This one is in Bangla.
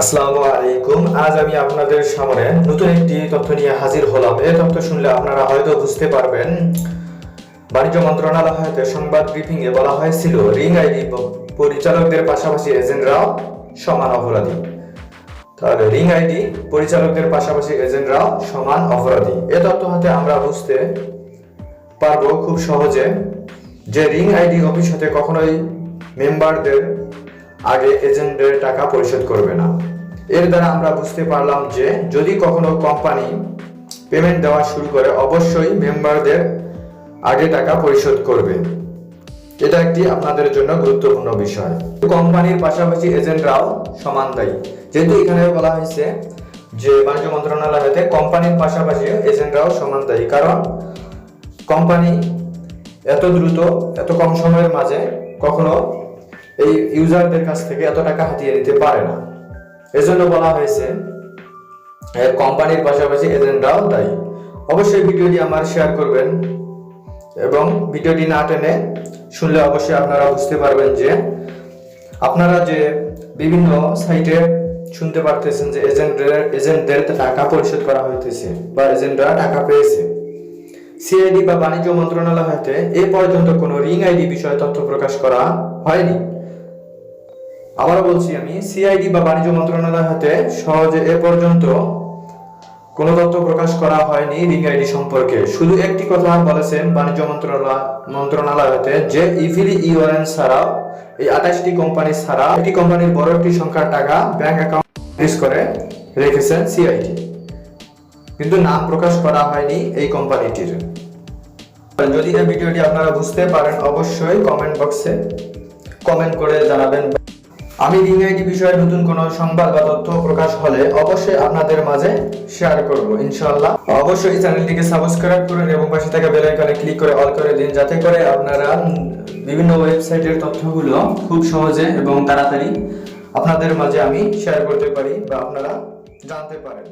আসসালামু আলাইকুম। আজ আমি আপনাদের সামনে নতুন একটি তথ্য নিয়ে হাজির হলাম। এই তথ্য শুনলে আপনারা হয়তো বুঝতে পারবেন, বাণিজ্য মন্ত্রণালয় হয়তো সংবাদ ব্রিফিং এ বলা হয়েছিল, রিং আইডি পরিচালকদের পাশাপাশি এজেন্টরাও সমান অপরাধী। তাহলে রিং আইডি পরিচালকদের পাশাপাশি এজেন্টরাও সমান অপরাধী। এ তথ্য হতে আমরা বুঝতে পারব খুব সহজে যে রিং আইডি অফিস হতে কখনোই মেম্বারদের আগে এজেন্টের টাকা পরিশোধ করবে না। এর দ্বারা আমরা বুঝতে পারলাম যে, যদি কখনো কোম্পানি পেমেন্ট দেওয়া শুরু করে, অবশ্যই মেম্বারদের আগে টাকা পরিশোধ করবে। এটা একটি আপনাদের জন্য গুরুত্বপূর্ণ বিষয়। কোম্পানির পাশাপাশি এজেন্টরাও সমান দায়ী। যেহেতু এখানে বলা হয়েছে যে, বাণিজ্য মন্ত্রণালয় হতে কোম্পানির পাশাপাশি এজেন্টরাও সমান দায়ী। কারণ কোম্পানি এত দ্রুত, এত কম সময়ের মাঝে কখনো এই ইউজারদের কাছ থেকে এত টাকা হাতিয়ে নিতে পারে না। এজন্য বলা হয়েছে কোম্পানির পাশাপাশি এজেন্টরাও দায়ী অবশ্যই ভিডিওটি আমার শেয়ার করবেন এবং ভিডিওটি না টেনে শুনলে অবশ্যই আপনারা বুঝতে পারবেন যে আপনারা যে বিভিন্ন সাইটে শুনতে পারতেছেন যে এজেন্টদের এজেন্টদের টাকা পরিশোধ করা হইতেছে বা এজেন্টরা টাকা পেয়েছে। সিআইডি বা বাণিজ্য মন্ত্রণালয় হতে এ পর্যন্ত কোনো রিং আইডি বিষয়ে তথ্য প্রকাশ করা হয়নি। আবারও বলছি আমি সিআইডি বা বাণিজ্য মন্ত্রণালয় হতে সহজে এ পর্যন্ত কোনো তথ্য প্রকাশ করা হয়নি রিং আইডি সম্পর্কে। শুধু একটি কথা বলেছেন বাণিজ্য মন্ত্রণালয় মন্ত্রণালয় হতে, যে ইফিলি ইওয়ারেন্স ছাড়াও, এই আঠাশটি কোম্পানি ছাড়া একটি কোম্পানির বড় একটি সংখ্যার টাকা ব্যাংক অ্যাকাউন্ট ফ্রিজ করে রেখেছেন সিআইডি কিন্তু নাম প্রকাশ করা হয়নি এই কোম্পানিটির। যদি এই ভিডিওটি আপনারা বুঝতে পারেন, অবশ্যই কমেন্ট বক্সে কমেন্ট করে জানাবেন। আমি রিংআইডি বিষয়ে নতুন কোনো সংবাদ বা তথ্য প্রকাশ হলে অবশ্যই আপনাদের মাঝে শেয়ার করব, ইনশাআল্লাহ। অবশ্যই চ্যানেলটিকে সাবস্ক্রাইব করুন এবং পাশে থাকা বেল আইকনে ক্লিক করে অল করে দিন, যাতে করে আপনারা বিভিন্ন ওয়েবসাইটের তথ্যগুলো খুব সহজে এবং তাড়াতাড়ি আপনাদের মাঝে আমি শেয়ার করতে পারি বা আপনারা জানতে পারেন।